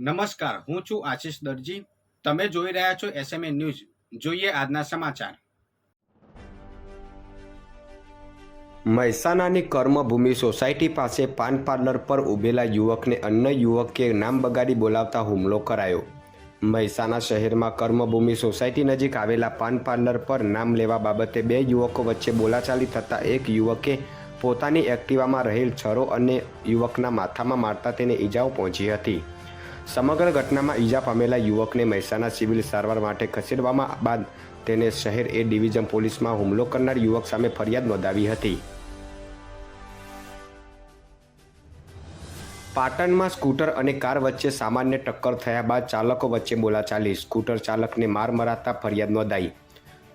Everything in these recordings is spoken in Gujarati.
નમસ્કાર, હું છું આશીષ દરજી. તમે જોઈ રહ્યા છો એસએમએ ન્યૂઝ જોઈએ આજના સમાચાર. મહેસાણાની કર્મભૂમિ સોસાયટી પાસે પાન પાર્લર પર ઊભેલા યુવકને અન્ય યુવકે નામ બગાડી બોલાવતા હુમલો કરાયો. મહેસાણા શહેરમાં કર્મભૂમિ સોસાયટી નજીક આવેલા પાન પાર્લર પર નામ લેવા બાબતે બે યુવકો વચ્ચે બોલાચાલી થતાં એક યુવકે પોતાની એક્ટિવામાં રહેલ છરો અને યુવકના માથામાં મારતા તેને ઈજાઓ પહોંચી હતી. સમગ્ર ઘટનામાં ઈજા પામેલા યુવકને મહેસાણા સિવિલ સારવાર માટે ખસેડવામાં બાદ તેને શહેર એ ડિવિઝન પોલીસમાં હુમલો કરનાર યુવક સામે ફરિયાદ નોંધાવી હતી. પાટણમાં સ્કૂટર અને કાર વચ્ચે સામાન્ય ટક્કર થયા બાદ ચાલકો વચ્ચે બોલાચાલી. સ્કૂટર ચાલકને માર મરાતા ફરિયાદ નોંધાઈ.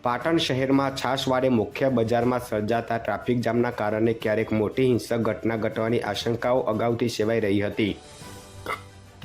પાટણ શહેરમાં છાશવાડે મુખ્ય બજારમાં સર્જાતા ટ્રાફિક જામના કારણે ક્યારેક મોટી હિંસક ઘટના ઘટવાની આશંકાઓ અગાઉથી સેવાઈ રહી હતી.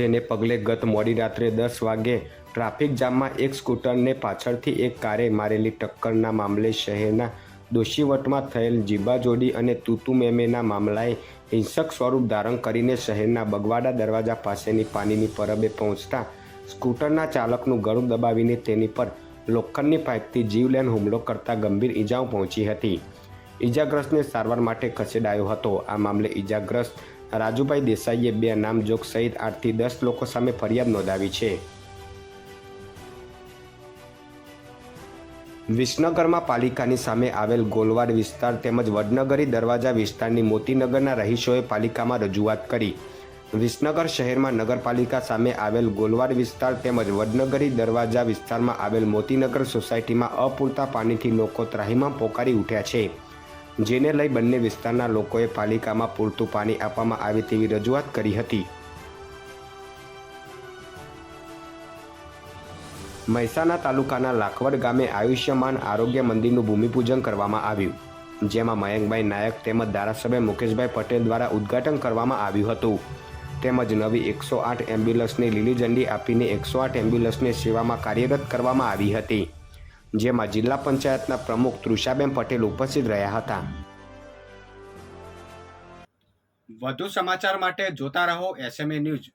તેને પગલે ગત મોડી રાત્રે દસ વાગે ટ્રાફિક જામમાં એક સ્કૂટરને પાછળથી એક કારે મારેલી ટક્કરના મામલે શહેરના દોશીવટમાં થયેલ જીબાજોડી અને તુતુમેમેના મામલાએ હિંસક સ્વરૂપ ધારણ કરીને શહેરના બગવાડા દરવાજા પાસેની પાણીની પરબે પહોંચતા સ્કૂટરના ચાલકનું ગળું દબાવીને તેની પર લોખંડની પાઇપથી જીવલેણ હુમલો કરતા ગંભીર ઈજાઓ પહોંચી હતી. ઈજાગ્રસ્તને સારવાર માટે ખસેડાયો હતો. આ મામલે ઈજાગ્રસ્ત રાજુભાઈ દેસાઈએ બે નામજોગ સહિત આઠથી દસ લોકો સામે ફરિયાદ નોંધાવી છે. વિસનગરમાં પાલિકાની સામે આવેલ ગોલવાડ વિસ્તાર તેમજ વડનગરી દરવાજા વિસ્તારની મોતીનગરના રહીશોએ પાલિકામાં રજૂઆત કરી. વિસનગર શહેરમાં નગરપાલિકા સામે આવેલ ગોલવાડ વિસ્તાર તેમજ વડનગરી દરવાજા વિસ્તારમાં આવેલ મોતીનગર સોસાયટીમાં અપૂરતા પાણીથી લોકો ત્રાહીમાં પોકારી ઉઠ્યા છે. જેને લઈ બંને વિસ્તારના લોકોએ પાલિકામાં પૂરતું પાણી આપવામાં આવે તેવી રજૂઆત કરી હતી. મહેસાણા તાલુકાના લાખવડ ગામે આયુષ્યમાન આરોગ્ય મંદિરનું ભૂમિપૂજન કરવામાં આવ્યું, જેમાં મયંકભાઈ નાયક તેમજ ધારાસભ્ય મુકેશભાઈ પટેલ દ્વારા ઉદ્ઘાટન કરવામાં આવ્યું હતું. તેમજ નવી એકસો આઠ એમ્બ્યુલન્સને લીલી ઝંડી આપીને એકસો આઠ એમ્બ્યુલન્સને સેવામાં કાર્યરત કરવામાં આવી હતી. જેમાં જિલ્લા પંચાયતના પ્રમુખ તૃષાબેન પટેલ ઉપસ્થિત રહ્યા હતા. વધુ સમાચાર માટે જોતા રહો એસએમએ ન્યૂઝ